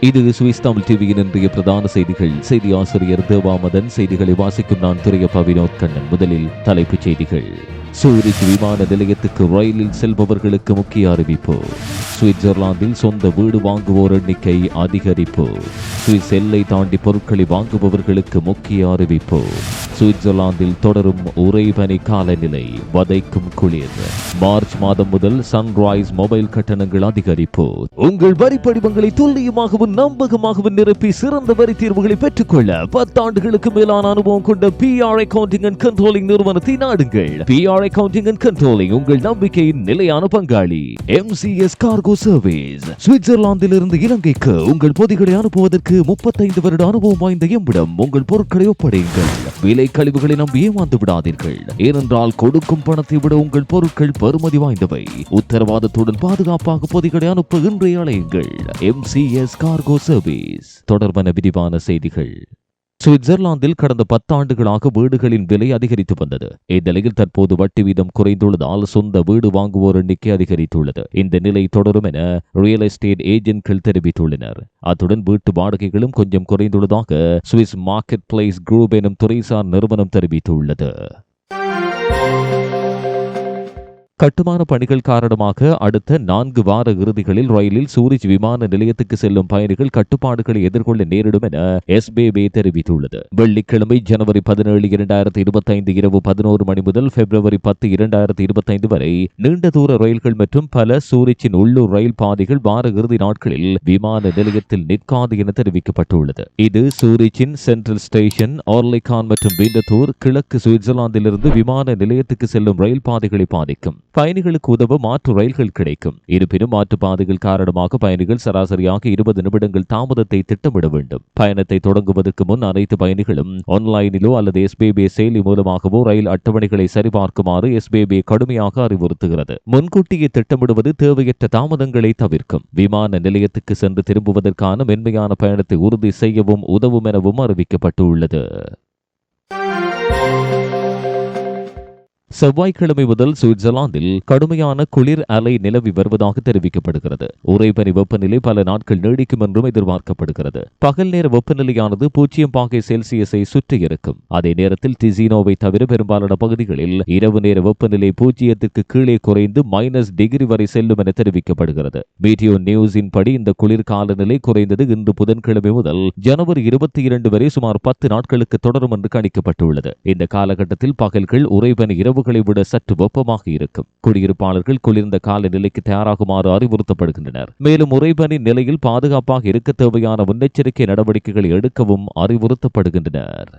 இது சுவிஸ் தமிழ் டிவியின் இன்றைய பிரதான செய்திகள். செய்தி ஆசிரியர் தேவாமதன் செய்திகளை வாசிக்கும் நான் துறையப்பா வினோத் கண்ணன். முதலில் தலைப்புச் செய்திகள். சூரிச் விமான நிலையத்துக்கு ரயிலில் செல்பவர்களுக்கு முக்கிய அறிவிப்பு. சுவிட்சர்லாந்தில் சொந்த வீடு வாங்குவோர் எண்ணிக்கை அதிகரிப்பு. சுவிஸ் எல்லை தாண்டி பொருட்களை வாங்குபவர்களுக்கு முக்கிய அறிவிப்பு. சுவிட்சர்லாந்தில் தொடரும் உறைபனி காலநிலை வதைக்கும் குளிர். மார்ச் மாதம் முதல் சன்ரைஸ் மொபைல் கட்டணங்கள் அதிகரிப்பு. உங்கள் வரி படிவங்களை துல்லியமாகவும் நம்பகமாகவும் நிரப்பி சிறந்த வரி தீர்வுகளை பெற்றுக்கொள்ள பத்தாண்டுகளுக்கு மேலான அனுபவம் கொண்ட P R accounting and controlling நிறுவனத்தை நாடுங்கள். பிஆர் அக்கவுண்டிங் அண்ட் கண்ட்ரோலிங் உங்கள் நம்பிக்கையின் நிலையான பங்காளி. M C S cargo service சுவிட்சர்லாந்தில் இருந்து இலங்கைக்கு உங்கள் பொதிகளை அனுப்புவதற்கு முப்பத்தைந்து வருட அனுபவம் வாய்ந்த எம்மிடம் உங்கள் பொருட்களை ஒப்படையுங்கள். விலை கழிவுகளை நம்பி ஏமாந்து விடாதீர்கள். ஏனென்றால் கொடுக்கும் பணத்தை விட உங்கள் பொருட்கள் பெறுமதி வாய்ந்தவை. உத்தரவாதத்துடன் பாதுகாப்பாக பொதிகளை அனுப்ப இன்றைய சி எஸ் கார்கோ சர்வீஸ் தொடர்பான விரிவான செய்திகள். சுவிட்சர்லாந்தில் கடந்த பத்தாண்டுகளாக வீடுகளின் விலை அதிகரித்து வந்தது. இந்நிலையில் தற்போது வட்டி வீதம் குறைந்துள்ளதால் சொந்த வீடு வாங்குவோர் எண்ணிக்கை அதிகரித்துள்ளது. இந்த நிலை தொடரும் என ரியல் எஸ்டேட் ஏஜென்ட்கள் தெரிவித்துள்ளனர். அத்துடன் வீட்டு வாடகைகளும் கொஞ்சம் குறைந்துள்ளதாக சுவிஸ் மார்க்கெட் பிளேஸ் குரூப் எனும் துறைசார் நிறுவனம் தெரிவித்துள்ளது. கட்டுமான பணிகள் காரணமாக அடுத்த நான்கு வார இறுதிகளில் ரயிலில் சூரிச் விமான நிலையத்துக்கு செல்லும் பயணிகள் கட்டுப்பாடுகளை எதிர்கொள்ள நேரிடும் என எஸ்பிபி தெரிவித்துள்ளது. வெள்ளிக்கிழமை ஜனவரி பதினேழு இரண்டாயிரத்தி இருபத்தைந்து இரவு பதினோரு மணி முதல் பிப்ரவரி பத்து இரண்டாயிரத்தி இருபத்தைந்து வரை நீண்ட தூர ரயில்கள் மற்றும் பல சூரிச்சின் உள்ளூர் ரயில் பாதைகள் வார இறுதி நாட்களில் விமான நிலையத்தில் நிற்காது என தெரிவிக்கப்பட்டுள்ளது. இது சூரிச்சின் சென்ட்ரல் ஸ்டேஷன் ஆர்லிகான் மற்றும் விண்டத்தூர் கிழக்கு சுவிட்சர்லாந்திலிருந்து விமான நிலையத்துக்கு செல்லும் ரயில் பாதைகளை பாதிக்கும். பயணிகளுக்கு உதவ மாற்று ரயில்கள் கிடைக்கும். இருப்பினும் மாற்று பாதைகள் காரணமாக பயணிகள் சராசரியாக இருபது நிமிடங்கள் தாமதத்தை திட்டமிட வேண்டும். பயணத்தை தொடங்குவதற்கு முன் அனைத்து பயணிகளும் ஆன்லைனிலோ அல்லது எஸ்பிபி செயலி மூலமாகவோ ரயில் அட்டவணைகளை சரிபார்க்குமாறு எஸ்பிபி கடுமையாக அறிவுறுத்துகிறது. முன்கூட்டியே திட்டமிடுவது தேவையற்ற தாமதங்களை தவிர்க்கும். விமான நிலையத்துக்கு சென்று திரும்புவதற்கான மென்மையான பயணத்தை உறுதி செய்யவும் உதவும் எனவும் அறிவிக்கப்பட்டுள்ளது. செவ்வாய்க்கிழமை முதல் சுவிட்சர்லாந்தில் கடுமையான குளிர் அலை நிலவி வருவதாக தெரிவிக்கப்படுகிறது. உறைபனி வெப்பநிலை பல நாட்கள் நீடிக்கும் என்றும் எதிர்பார்க்கப்படுகிறது. பகல் நேர வெப்பநிலையானது பூஜ்ஜியம் பாகை செல்சியஸை சுற்றி இருக்கும் அதே நேரத்தில் டிசினோவை தவிர பெரும்பாலான பகுதிகளில் இரவு நேர வெப்பநிலை பூஜ்ஜியத்திற்கு கீழே குறைந்து மைனஸ் டிகிரி வரை செல்லும் என தெரிவிக்கப்படுகிறது. மீடியோ நியூஸின் படி இந்த குளிர் காலநிலை குறைந்தது இன்று புதன்கிழமை முதல் ஜனவரி இருபத்தி இரண்டு வரை சுமார் பத்து நாட்களுக்கு தொடரும் என்று கணிக்கப்பட்டுள்ளது. இந்த காலகட்டத்தில் பகல்கள் உறைபனி இரவு இரவுகளை விட சற்று வெப்பமாக இருக்கும். குடியிருப்பாளர்கள் குளிர்ந்த காலநிலைக்கு தயாராகுமாறு அறிவுறுத்தப்படுகின்றனர். மேலும் உறைபனி நிலையில் பாதுகாப்பாக இருக்க தேவையான முன்னெச்சரிக்கை நடவடிக்கைகளை எடுக்கவும் அறிவுறுத்தப்படுகின்றனர்.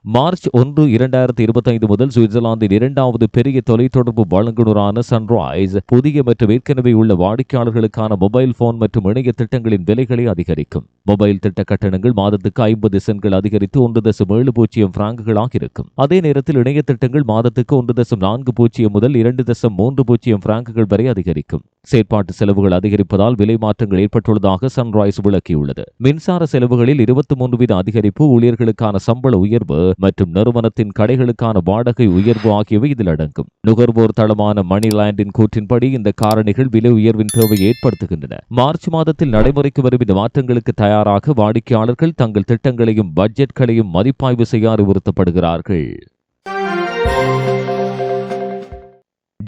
மார்ச் ஒன்று இரண்டாயிரத்தி இருபத்தைந்து முதல் சுவிட்சர்லாந்தின் இரண்டாவது பெரிய தொலைத்தொடர்பு வழங்குனரான சன்ரைஸ் புதிய மற்றும் ஏற்கனவே உள்ள வாடிக்கையாளர்களுக்கான மொபைல் போன் மற்றும் இணைய திட்டங்களின் விலைகளை அதிகரிக்கும். மொபைல் திட்ட கட்டணங்கள் மாதத்துக்கு ஐம்பது சென்ட்கள் அதிகரித்து ஒன்று தசம் ஏழு பூஜ்ஜியம் பிராங்குகளாக இருக்கும் அதே நேரத்தில் இணைய திட்டங்கள் மாதத்துக்கு ஒன்று தசம் நான்கு பூஜ்ஜியம் முதல் இரண்டு தசம் மூன்று பூஜ்ஜியம் பிராங்குகள் வரை அதிகரிக்கும். செயற்பாட்டு செலவுகள் அதிகரிப்பதால் விலை மாற்றங்கள் ஏற்பட்டுள்ளதாக சன்ரைஸ் விளக்கியுள்ளது. மின்சார செலவுகளில் இருபத்தி மூன்று வீத அதிகரிப்பு ஊழியர்களுக்கான சம்பள உயர்வு மற்றும் நிறுவனத்தின் கடைகளுக்கான வாடகை உயர்வு ஆகியவை இதில் அடங்கும். நுகர்வோர் தளமான மணிலாண்டின் கூற்றின்படி இந்த காரணிகள் விலை உயர்வின் தேவையை ஏற்படுத்துகின்றன. மார்ச் மாதத்தில் நடைமுறைக்கு வரும் இந்த மாற்றங்களுக்கு தயார் தயாராக வாடிக்கையாளர்கள் தங்கள் திட்டங்களையும் பட்ஜெட்களையும் மதிப்பாய்வு செய்ய அறிவுறுத்தப்படுகிறார்கள்.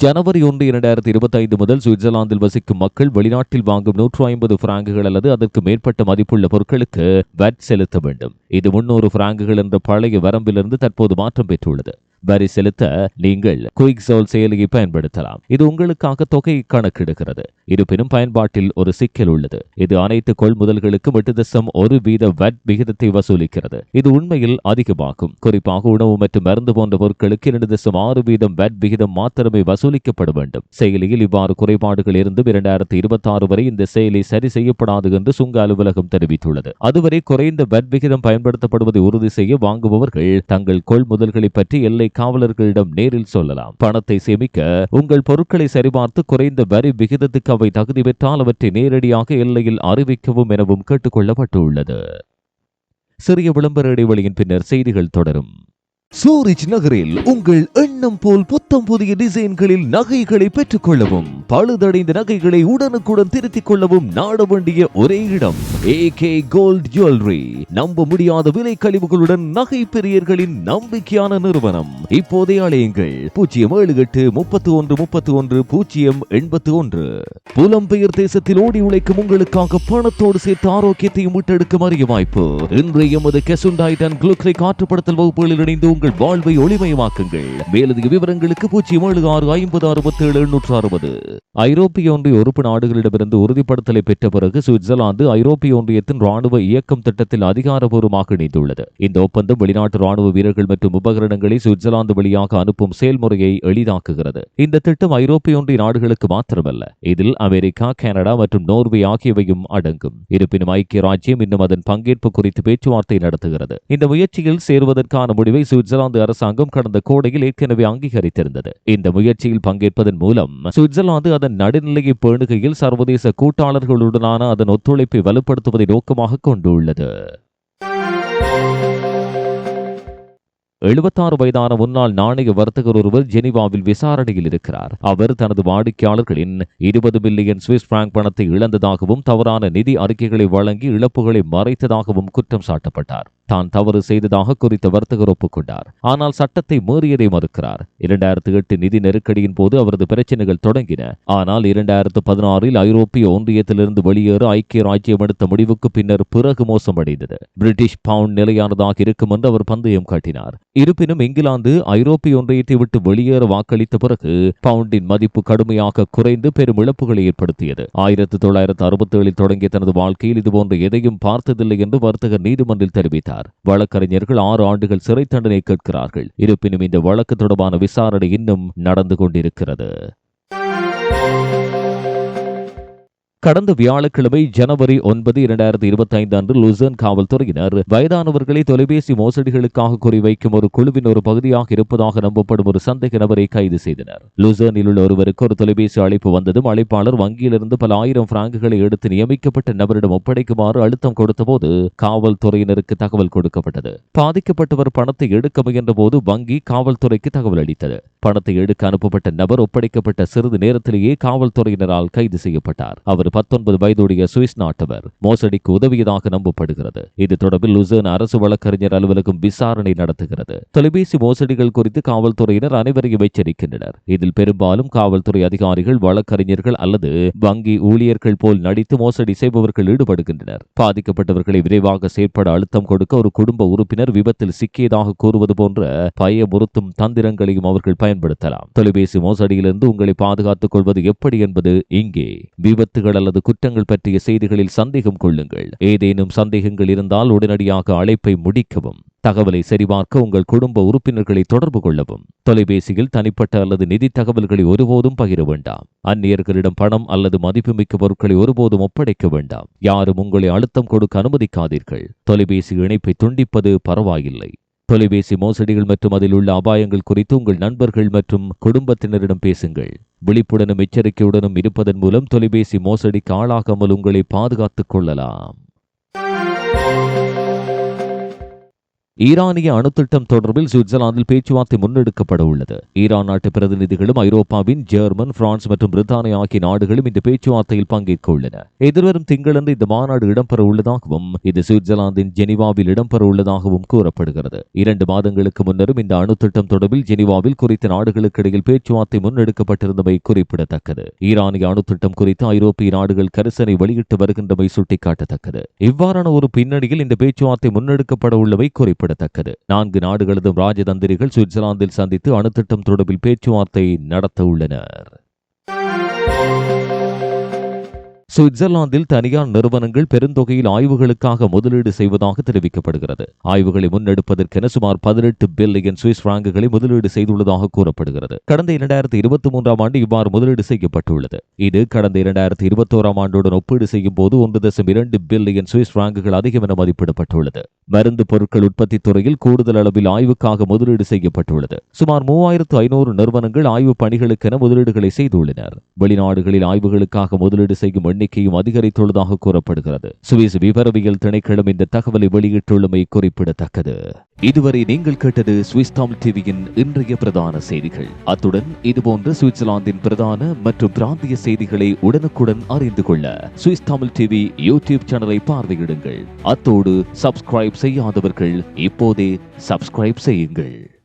ஜனவரி ஒன்று இரண்டாயிரத்தி இருபத்தி ஐந்து முதல் சுவிட்சர்லாந்தில் வசிக்கும் மக்கள் வெளிநாட்டில் வாங்கும் நூற்று ஐம்பது பிராங்குகள் அல்லது அதற்கு மேற்பட்ட மதிப்புள்ள பொருட்களுக்கு வட் செலுத்த வேண்டும். இது முன்னூறு பிராங்குகள் என்ற பழைய வரம்பிலிருந்து தற்போது மாற்றம் பெற்றுள்ளது. வரி செலுத்த நீங்கள் குயிக் சோல் செயலியை பயன்படுத்தலாம். இது உங்களுக்காக தொகையை கணக்கிடுகிறது. இருப்பினும் பயன்பாட்டில் ஒரு சிக்கல் உள்ளது. இது அனைத்து கொள்முதல்களுக்கும் எட்டு தசம் ஒரு வீத வட் விகிதத்தை வசூலிக்கிறது. இது உண்மையில் அதிகமாகும். குறிப்பாக உணவு மற்றும் மருந்து போன்ற பொருட்களுக்கு இரண்டு தசம் ஆறு வீதம் வட் விகிதம் மாத்திரமே வசூலிக்கப்பட வேண்டும். செயலியில் இவ்வாறு குறைபாடுகள் இருந்தும் இரண்டாயிரத்தி இருபத்தி ஆறு வரை இந்த செயலி சரி செய்யப்படாது என்று சுங்க அலுவலகம் தெரிவித்துள்ளது. அதுவரை குறைந்த வட் விகிதம் பயன்படுத்தப்படுவதை உறுதி செய்ய வாங்குபவர்கள் தங்கள் கொள்முதல்களை பற்றி எல்லை காவலர்களிடம் நேரில் சொல்லலாம். பணத்தை சேமிக்க உங்கள் பொருட்களை சரிபார்த்து குறைந்த வரி விகிதத்துக்கு அவை தகுதி பெற்றால் அவற்றை நேரடியாக எல்லையில் அறிவிக்கவும் எனவும் கேட்டுக்கொள்ளப்பட்டுள்ளது. சிறிய விளம்பர இடைவெளியின் பின்னர் செய்திகள் தொடரும். சூரிச் நகரில் உங்கள் எண்ணம் போல் புத்தம் புதிய டிசைன்களில் நகைகளை பெற்றுக் கொள்ளவும் பழுதடைந்த நகைகளை உடனுக்குடன் திருத்திக் கொள்ளவும் நாட வேண்டிய ஒரே இடம் ஏ கே கோல்ட் ஜுவல்லரி நம்ப முடியாத விலை கழிவுகளுடன் நகை பெரியர்களின் நம்பிக்கையான நிறுவனம். இப்போதே அழையுங்கள் பூஜ்ஜியம் ஏழு எட்டு முப்பத்தி ஒன்று முப்பத்தி ஒன்று பூஜ்ஜியம் எண்பத்தி ஒன்று புலம்பெயர் தேசத்தில் ஓடி உழைக்கும் உங்களுக்காக பணத்தோடு சேர்த்து ஆரோக்கியத்தையும் மீட்டெடுக்கும் அரிய வாய்ப்பு. இன்றைய எமது கெசுண்டாய்டன் குளுக்ரை காற்றுப்படுத்தல் வகுப்புகளில் இணைந்து உங்கள் வாழ்வை ஒளிமயமாக்குங்கள். மேலதிக விவரங்களுக்கு பூஜ்ஜியம் ஏழு ஆறு ஐம்பது அறுபத்தி ஏழு எண்ணூற்று அறுபது. ஐரோப்பிய ஒன்றிய உறுப்பு நாடுகளிடமிருந்து உறுதிப்படுத்தலை பெற்ற பிறகு சுவிட்சர்லாந்து ஐரோப்பிய ஒன்றியத்தின் ராணுவ இயக்கம் திட்டத்தில் அதிகாரபூர்வமாக இணைந்துள்ளது. இந்த ஒப்பந்தம் வெளிநாட்டு ராணுவ வீரர்கள் மற்றும் உபகரணங்களை சுவிட்சர்லாந்து வழியாக அனுப்பும் செயல்முறையை எளிதாக்குகிறது. இந்த திட்டம் ஐரோப்பிய ஒன்றிய நாடுகளுக்கு மாத்திரமல்ல இதில் அமெரிக்கா கனடா மற்றும் நோர்வே ஆகியவையும் அடங்கும். இருப்பினும் ஐக்கிய ராஜ்யம் இன்னும் அதன் பங்கேற்பு குறித்து பேச்சுவார்த்தை நடத்துகிறது. இந்த முயற்சியில் சேருவதற்கான முடிவை சுவிட்சர்லாந்து அரசாங்கம் கடந்த கோடையில் ஏற்கனவே அங்கீகரித்திருந்தது. இந்த முயற்சியில் பங்கேற்பதன் மூலம் சுவிட்சர்லாந்து அதன் நடுநிலையை பேணுகையில் சர்வதேச கூட்டாளர்களுடனான அதன் ஒத்துழைப்பை வலுப்படுத்துவதை நோக்கமாக கொண்டுள்ளது. எழுபத்தாறு வயதான முன்னாள் நாணய வர்த்தகர் ஒருவர் ஜெனிவாவில் விசாரணையில் இருக்கிறார். அவர் தனது வாடிக்கையாளர்களின் இருபது மில்லியன் சுவிஸ் பிராங்க் பணத்தை இழந்ததாகவும் தவறான நிதி அறிக்கைகளை வழங்கி இழப்புகளை மறைத்ததாகவும் குற்றம் சாட்டப்பட்டார். தான் தவறு செய்ததாக குறித்த வர்த்தகர் ஒப்புக்கொண்டார். ஆனால் சட்டத்தை மீறியதை மறுக்கிறார். இரண்டாயிரத்து எட்டு நிதி நெருக்கடியின் போது அவரது பிரச்சனைகள் தொடங்கின. ஆனால் இரண்டாயிரத்து பதினாறில் ஐரோப்பிய ஒன்றியத்திலிருந்து வெளியேற ஐக்கிய ராஜ்யம் எடுத்த முடிவுக்கு பின்னர் பிறகு மோசமடைந்தது. பிரிட்டிஷ் பவுண்ட் நிலையானதாக இருக்கும் என்று அவர் பந்தயம் காட்டினார். இருப்பினும் இங்கிலாந்து ஐரோப்பிய ஒன்றியத்தை விட்டு வெளியேற வாக்களித்த பிறகு பவுண்டின் மதிப்பு கடுமையாக குறைந்து பெரும் இழப்புகளை ஏற்படுத்தியது. ஆயிரத்தி தொள்ளாயிரத்து அறுபத்தி ஏழில் தொடங்கிய தனது வாழ்க்கையில் இதுபோன்ற எதையும் பார்த்ததில்லை என்று வர்த்தகர் நீதிமன்றில் தெரிவித்தார். வழக்கறிஞர்கள் ஆறு ஆண்டுகள் சிறை தண்டனை கேட்கிறார்கள். இருப்பினும் இந்த வழக்கு தொடர்பான விசாரணை இன்னும் நடந்து கொண்டிருக்கிறது. கடந்த வியாழக்கிழமை ஜனவரி ஒன்பது இரண்டாயிரத்தி இருபத்தி ஐந்து அன்று லுசன் காவல்துறையினர் வயதானவர்களை தொலைபேசி மோசடிகளுக்காக குறிவைக்கும் ஒரு குழுவின் ஒரு பகுதியாக இருப்பதாக நம்பப்படும் ஒரு சந்தேக நபரை கைது செய்தனர். லுசனில் உள்ள ஒருவருக்கு ஒரு தொலைபேசி அழைப்பு வந்ததும் அழைப்பாளர் வங்கியிலிருந்து பல ஆயிரம் பிராங்குகளை எடுத்து நியமிக்கப்பட்ட நபரிடம் ஒப்படைக்குமாறு அழுத்தம் கொடுத்தபோது காவல்துறையினருக்கு தகவல் கொடுக்கப்பட்டது. பாதிக்கப்பட்டவர் பணத்தை எடுக்க முயன்ற போது வங்கி காவல்துறைக்கு தகவல் அளித்தது. பணத்தை எடுக்க அனுப்பப்பட்ட நபர் ஒப்படைக்கப்பட்ட சிறிது நேரத்திலேயே காவல்துறையினரால் கைது செய்யப்பட்டார். அவர் பத்தொன்பது வயதுடைய சுவிஸ் நாட்டவர் மோசடிக்கு உதவியதாக நம்பப்படுகிறது. இது தொடர்பில் லுசர்ன் அரசு வழக்கறிஞர் அலுவலகம் விசாரணை நடத்துகிறது. தொலைபேசி மோசடிகள் குறித்து காவல்துறையினர் அனைவரையும் எச்சரிக்கின்றனர். இதில் பெரும்பாலும் காவல்துறை அதிகாரிகள் வழக்கறிஞர்கள் அல்லது வங்கி ஊழியர்கள் போல் நடித்து மோசடி செய்பவர்கள் ஈடுபடுகின்றனர். பாதிக்கப்பட்டவர்களை விரைவாக செயற்பட அழுத்தம் கொடுக்க ஒரு குடும்ப உறுப்பினர் விபத்தில் சிக்கியதாக கூறுவது போன்ற பயமுறுத்தும் தந்திரங்களையும் அவர்கள் பயன்படுத்தலாம். தொலைபேசி மோசடியிலிருந்து உங்களை பாதுகாத்துக் கொள்வது எப்படி என்பது இங்கே விபத்துகள் அல்லது குற்றங்கள் பற்றிய செய்திகளில் சந்தேகம் கொள்ளுங்கள். ஏதேனும் சந்தேகங்கள் இருந்தால் உடனடியாக அழைப்பை முடிக்கவும் தகவலை சரிபார்க்க உங்கள் குடும்ப உறுப்பினர்களை தொடர்பு கொள்ளவும் தொலைபேசியில் தனிப்பட்ட அல்லது நிதி தகவல்களை ஒருபோதும் பகிர வேண்டாம் அந்நியர்களிடம் பணம் அல்லது மதிப்புமிக்க பொருட்களை ஒருபோதும் ஒப்படைக்க வேண்டாம் யாரும் உங்களை அழுத்தம் கொடுக்க அனுமதிக்காதீர்கள் தொலைபேசி இணைப்பை துண்டிப்பது பரவாயில்லை. தொலைபேசி மோசடிகள் மற்றும் அதில் உள்ள அபாயங்கள் குறித்து உங்கள் நண்பர்கள் மற்றும் குடும்பத்தினரிடம் பேசுங்கள். விழிப்புடனும் எச்சரிக்கையுடனும் இருப்பதன் மூலம் தொலைபேசி மோசடிக்கு ஆளாகாமல் உங்களை பாதுகாத்துக் கொள்ளலாம். ஈரானிய அணுத்திட்டம் தொடர்பில் சுவிட்சர்லாந்தில் பேச்சுவார்த்தை முன்னெடுக்கப்பட உள்ளது ஈரான் நாட்டு பிரதிநிதிகளும் ஐரோப்பாவின் ஜெர்மன் பிரான்ஸ் மற்றும் பிரித்தானியா ஆகிய நாடுகளும் இந்த பேச்சுவார்த்தையில் பங்கேற்க உள்ளன எதிர்வரும் திங்களன்று இந்த மாநாடு இடம்பெற உள்ளதாகவும் இது சுவிட்சர்லாந்தின் ஜெனிவாவில் இடம்பெற உள்ளதாகவும் கூறப்படுகிறது. இரண்டு மாதங்களுக்கு முன்னரும் இந்த அணுத்திட்டம் தொடர்பில் ஜெனிவாவில் குறித்த நாடுகளுக்கு இடையில் பேச்சுவார்த்தை முன்னெடுக்கப்பட்டிருந்தமை குறிப்பிடத்தக்கது. ஈரானிய அணுத்திட்டம் குறித்து ஐரோப்பிய நாடுகள் கரிசனை வெளியிட்டு வருகின்றமை சுட்டிக்காட்டத்தக்கது. இவ்வாறான ஒரு பின்னணியில் இந்த பேச்சுவார்த்தை முன்னெடுக்கப்பட உள்ளவை குறிப்பிட குறிப்பிடத்தக்கது. நான்கு நாடுகளதும் ராஜதந்திரிகள் சுவிட்சர்லாந்தில் சந்தித்து அணுத்திட்டம் தொடர்பில் பேச்சுவார்த்தை நடத்த உள்ளனர் சுவிட்சர்லாந்தில் தனியார் நிறுவனங்கள் பெருந்தொகையில் ஆய்வுகளுக்காக முதலீடு செய்வதாக தெரிவிக்கப்படுகிறது. ஆய்வுகளை முன்னெடுப்பதற்கென சுமார் பதினெட்டு பில்லியன் சுவிஸ் பிராங்குகளை முதலீடு செய்துள்ளதாக கூறப்படுகிறது. கடந்த இரண்டாயிரத்தி இருபத்தி மூன்றாம் ஆண்டு இவ்வாறு முதலீடு செய்யப்பட்டுள்ளது. இது கடந்த இரண்டாயிரத்தி இருபத்தோராம் ஆண்டுடன் ஒப்பீடு செய்யும் போது ஒன்று தசம் இரண்டு பில்லியன் சுவிஸ் பிராங்குகள் அதிகம் என மதிப்பிடப்பட்டுள்ளது. மருந்து பொருட்கள் உற்பத்தி துறையில் கூடுதல் அளவில் ஆய்வுக்காக முதலீடு செய்யப்பட்டுள்ளது. சுமார் மூவாயிரத்து ஐநூறு நிறுவனங்கள் ஆய்வு பணிகளுக்கென முதலீடுகளை செய்துள்ளனர். வெளிநாடுகளில் ஆய்வுகளுக்காக முதலீடு செய்யும் எண்ணிக்கை எண்ணிக்கையும் அதிகரித்துள்ளதாக கூறப்படுகிறது. சுவிஸ் விவரவியல் திணைக்களம் இந்த தகவலை வெளியிட்டுள்ளமை குறிப்பிடத்தக்கது. இதுவரை நீங்கள் கேட்டது சுவிஸ் தமிழ் டிவியின் இன்றைய பிரதான செய்திகள். அத்துடன் இதுபோன்ற சுவிட்சர்லாந்தின் பிரதான மற்றும் பிராந்திய செய்திகளை உடனுக்குடன் அறிந்து கொள்ள சுவிஸ் தமிழ் டிவி யூடியூப் சேனலை பார்வையிடுங்கள். அத்தோடு சப்ஸ்கிரைப் செய்யாதவர்கள் இப்போதே சப்ஸ்கிரைப் செய்யுங்கள்.